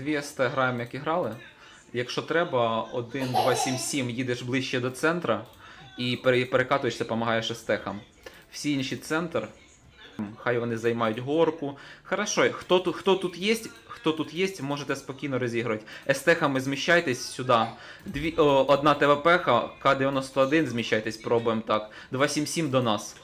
Дві СТ граємо, як і грали. Якщо треба, 1, 2, 7, 7 їдеш ближче до центра і перекатуєшся, допомагаєш естехам. Всі інші центр, хай вони займають горку. Хорошо, хто тут, хто тут є, хто тут є, можете спокійно розігрувати. Естехами зміщайтесь сюди. Дві, о, одна ТВП, К91, зміщайтесь, пробуємо так. 277 до нас.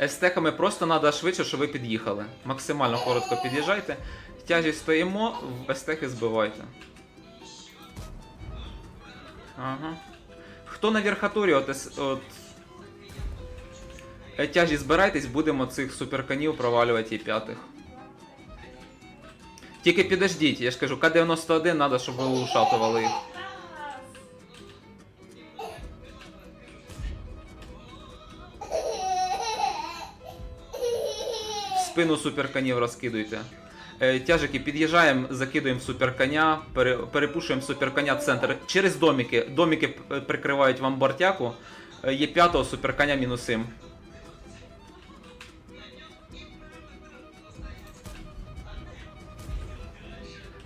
Естехами просто треба швидше, щоб ви під'їхали. Максимально коротко під'їжджайте. Тяжі стоїмо, в естехи збивайте. Ага. Хто на верхатурі, от, от... е, тяжі збирайтесь, будемо цих суперканів провалювати і п'ятих. Тільки підождіть, я ж кажу, К-91 треба, щоб ви ушатували їх. Спину суперканів розкидуйте. Е, Тяжики, під'їжджаємо, закидуємо суперконя, перепушуємо суперконя в центр. Через доміки. Доміки прикривають вам бортяку. Е, Є п'ятого суперконя мінусим.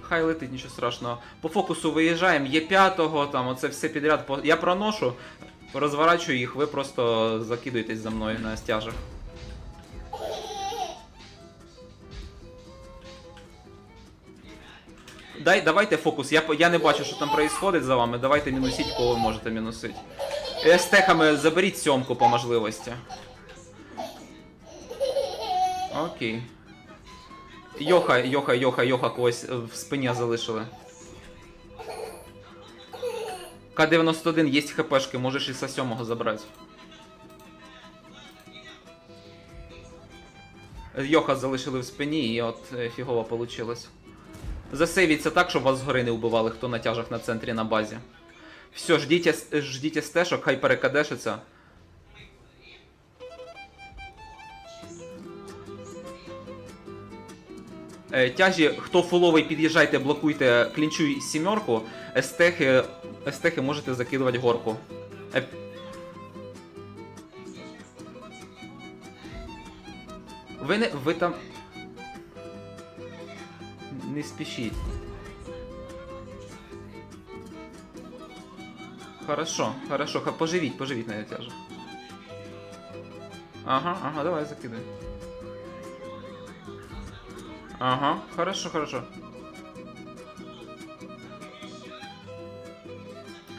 Хай летить, нічого страшного. По фокусу виїжджаємо, є п'ятого, там оце все підряд. Я проношу, розворачую їх, ви просто закидуєтесь за мною на стяжах. Дай, давайте фокус. Я, я не бачу, що там відбувається за вами. Давайте мінусіть, кого ви можете мінусити. Естехами заберіть сьомку по можливості. Окей. Йоха, йоха, йоха, йоха когось е, в спині залишили. К-91 є хпшки, можеш і со сьомого забрати. Йоха залишили в спині, і от е, фігово получилось. Засейвіться так, щоб вас згори не вбивали, хто на тяжах на центрі на базі. Все, ждіть, ждіть стежок, хай перекадешиться. Е, Тяжі, хто фуловий, під'їжджайте, блокуйте, клінчуй сімерку. Естехи, естехи можете закидувати горку. Ви не. Ви там. Не спішіть. Хорошо, хорошо, поживіть, поживіть на тяжах. Ага, ага, давай закидай. Ага, хорошо, хорошо.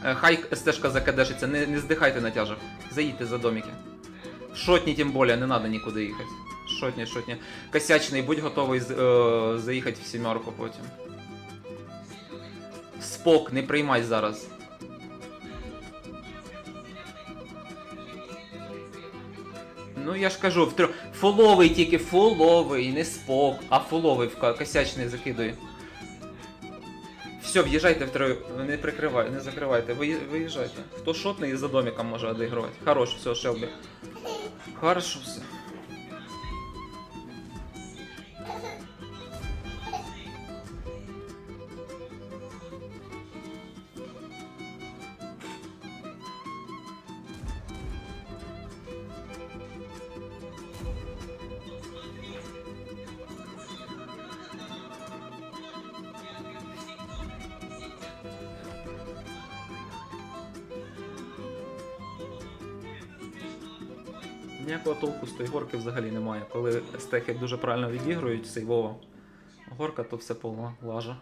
Е, Хай стежка закадешиться, не, не здихайте на тяжах. Заїдьте за домики. Шотні, тим більше, не треба нікуди їхати. Шотні, шотні. Косячний, будь готовий е, заїхати в сімерку потім. Спок, не приймай зараз. Ну я ж кажу, в тро... фуловий тільки фуловий, не спок, а фуловий в косячний закидуй. Все, в'їжджайте трою, не прикривай, не закривайте, ви, виїжджайте. Хто шотний за домиком може одігрувати. Хорош, все, Шелбі. Хорошо все. Ніякого толку з тої горки взагалі немає. Коли стехи дуже правильно відігрують сейвово. Горка то все повна лажа.